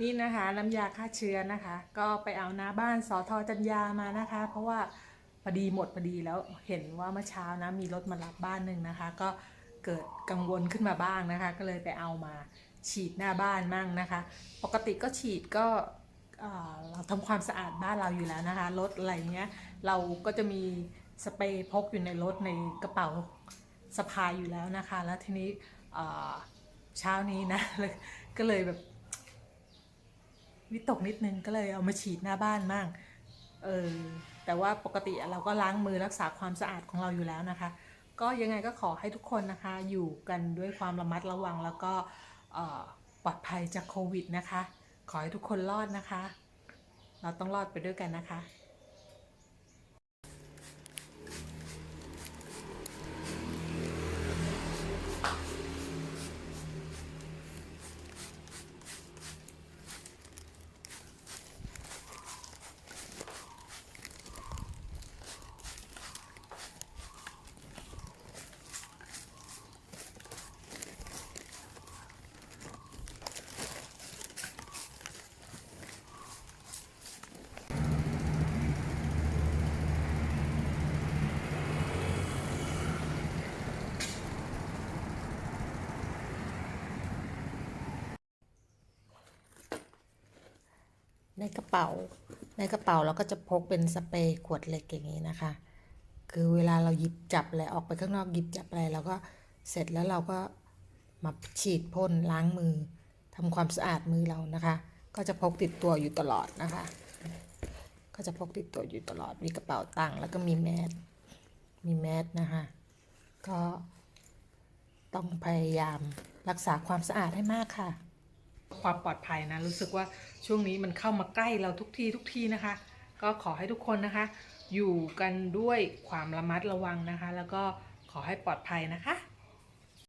นี่นะคะน้ำยาฆ่าเชื้อนะคะ ก็ไปเอาหน้าบ้านสอทอจัญญามานะคะ เพราะว่าพอดีหมดพอดีแล้วเห็นว่าเมื่อเช้านะมีรถมารับบ้านหนึ่งนะคะ ก็เกิดกังวลขึ้นมาบ้างนะคะ ก็เลยไปเอามาฉีดหน้าบ้านมั่งนะคะ ปกติก็ฉีดก็เราทำความสะอาดบ้านเราอยู่แล้วนะคะรถอะไรเงี้ยเราก็จะมีสเปรย์พกอยู่ในรถในกระเป๋าสะพายอยู่แล้วนะคะ แล้วทีนี้เช้านี้นะก็เลยแบบ วิตกนิดนึงก็เลยเอามาฉีดหน้าบ้านบ้างเออแต่ว่าปกติเราก็ล้างมือรักษาความสะอาดของเราอยู่แล้วนะคะ ก็ยังไงก็ขอให้ทุกคนนะคะ อยู่กันด้วยความระมัดระวังแล้วก็ปลอดภัยจากโควิดนะคะ ขอให้ทุกคนรอดนะคะ เราต้องรอดไปด้วยกันนะคะ ในกระเป๋า ในกระเป๋าเราก็จะพกเป็นสเปรย์ขวดเล็กอย่างนี้นะคะ คือเวลาเราหยิบจับอะไรออกไปข้างนอกหยิบจับอะไรเราก็เสร็จแล้วเราก็มาฉีดพ่นล้างมือทำความสะอาดมือเรานะคะ ก็จะพกติดตัวอยู่ตลอดนะคะ ก็จะพกติดตัวอยู่ตลอดมีกระเป๋าตังค์แล้วก็มีแมสมีแมสนะคะ ก็ต้องพยายามรักษาความสะอาดให้มากค่ะ ความปลอดภัยนะ รู้สึกว่าช่วงนี้มันเข้ามาใกล้เราทุกทีทุกทีนะคะ ก็ขอให้ทุกคนนะคะ อยู่กันด้วยความระมัดระวังนะคะ แล้วก็ขอให้ปลอดภัยนะคะ